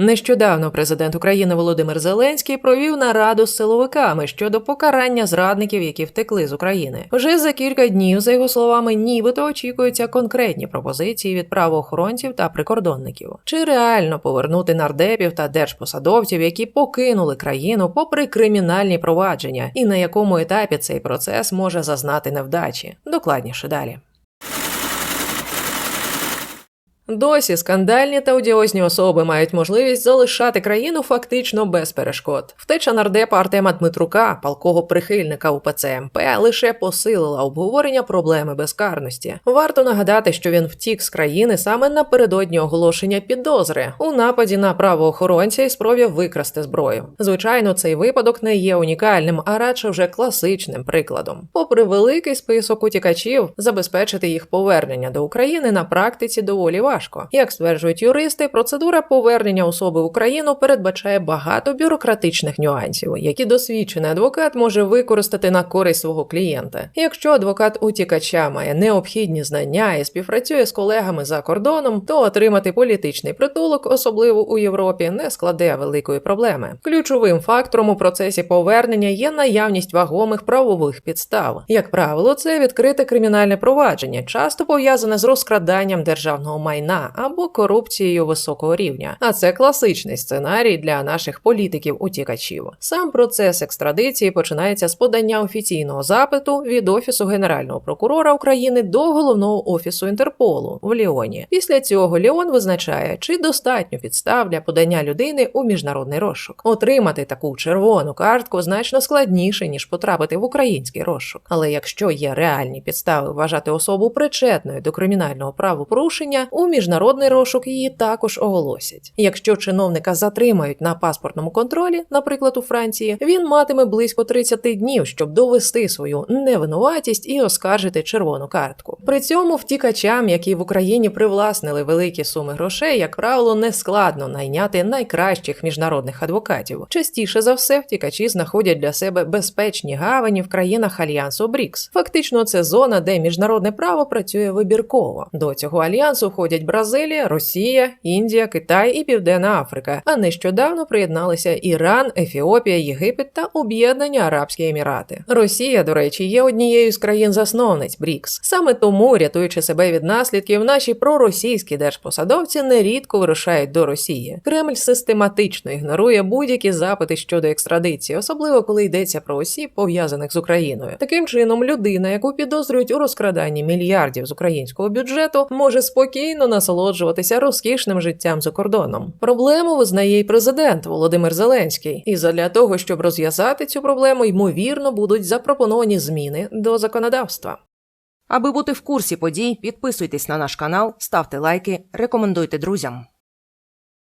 Нещодавно президент України Володимир Зеленський провів нараду з силовиками щодо покарання зрадників, які втекли з України. Вже за кілька днів, за його словами, нібито очікуються конкретні пропозиції від правоохоронців та прикордонників. Чи реально повернути нардепів та держпосадовців, які покинули країну попри кримінальні провадження, і на якому етапі цей процес може зазнати невдачі? Докладніше далі. Досі скандальні та одіозні особи мають можливість залишати країну фактично без перешкод. Втеча нардепа Артема Дмитрука, палкого прихильника УПЦ МП, лише посилила обговорення проблеми безкарності. Варто нагадати, що він втік з країни саме напередодні оголошення підозри у нападі на правоохоронця і спробі викрасти зброю. Звичайно, цей випадок не є унікальним, а радше вже класичним прикладом. Попри великий список утікачів, забезпечити їх повернення до України на практиці доволі важко важко. Як стверджують юристи, процедура повернення особи в Україну передбачає багато бюрократичних нюансів, які досвідчений адвокат може використати на користь свого клієнта. Якщо адвокат утікача має необхідні знання і співпрацює з колегами за кордоном, то отримати політичний притулок, особливо у Європі, не складе великої проблеми. Ключовим фактором у процесі повернення є наявність вагомих правових підстав. Як правило, це відкрите кримінальне провадження, часто пов'язане з розкраданням державного майна майна або корупцією високого рівня. А це класичний сценарій для наших політиків-утікачів. Сам процес екстрадиції починається з подання офіційного запиту від офісу генерального прокурора України до головного офісу Інтерполу в Ліоні. Після цього Ліон визначає, чи достатньо підстав для подання людини у міжнародний розшук. Отримати таку червону картку значно складніше ніж потрапити в український розшук. Але якщо є реальні підстави вважати особу причетною до кримінального правопорушення, у міжнародний розшук її також оголосять. Якщо чиновника затримають на паспортному контролі, наприклад, у Франції, він матиме близько 30 днів, щоб довести свою невинуватість і оскаржити червону картку. При цьому втікачам, які в Україні привласнили великі суми грошей, як правило, не складно найняти найкращих міжнародних адвокатів. Частіше за все, втікачі знаходять для себе безпечні гавані в країнах альянсу БРІКС. Фактично, це зона, де міжнародне право працює вибірково. До цього альянсу входять Бразилія, Росія, Індія, Китай і Південна Африка. А нещодавно приєдналися Іран, Ефіопія, Єгипет та Об'єднані Арабські Емірати. Росія, до речі, є однією з країн-засновниць БРІКС. Саме тому, рятуючи себе від наслідків, наші проросійські держпосадовці нерідко вирушають до Росії. Кремль систематично ігнорує будь-які запити щодо екстрадиції, особливо коли йдеться про осіб, пов'язаних з Україною. Таким чином, людина, яку підозрюють у розкраданні мільярдів з українського бюджету, може спокійно насолоджуватися розкішним життям за кордоном. Проблему визнає й президент Володимир Зеленський, і задля того, щоб розв'язати цю проблему, ймовірно, будуть запропоновані зміни до законодавства. Аби бути в курсі подій, підписуйтесь на наш канал, ставте лайки, рекомендуйте друзям.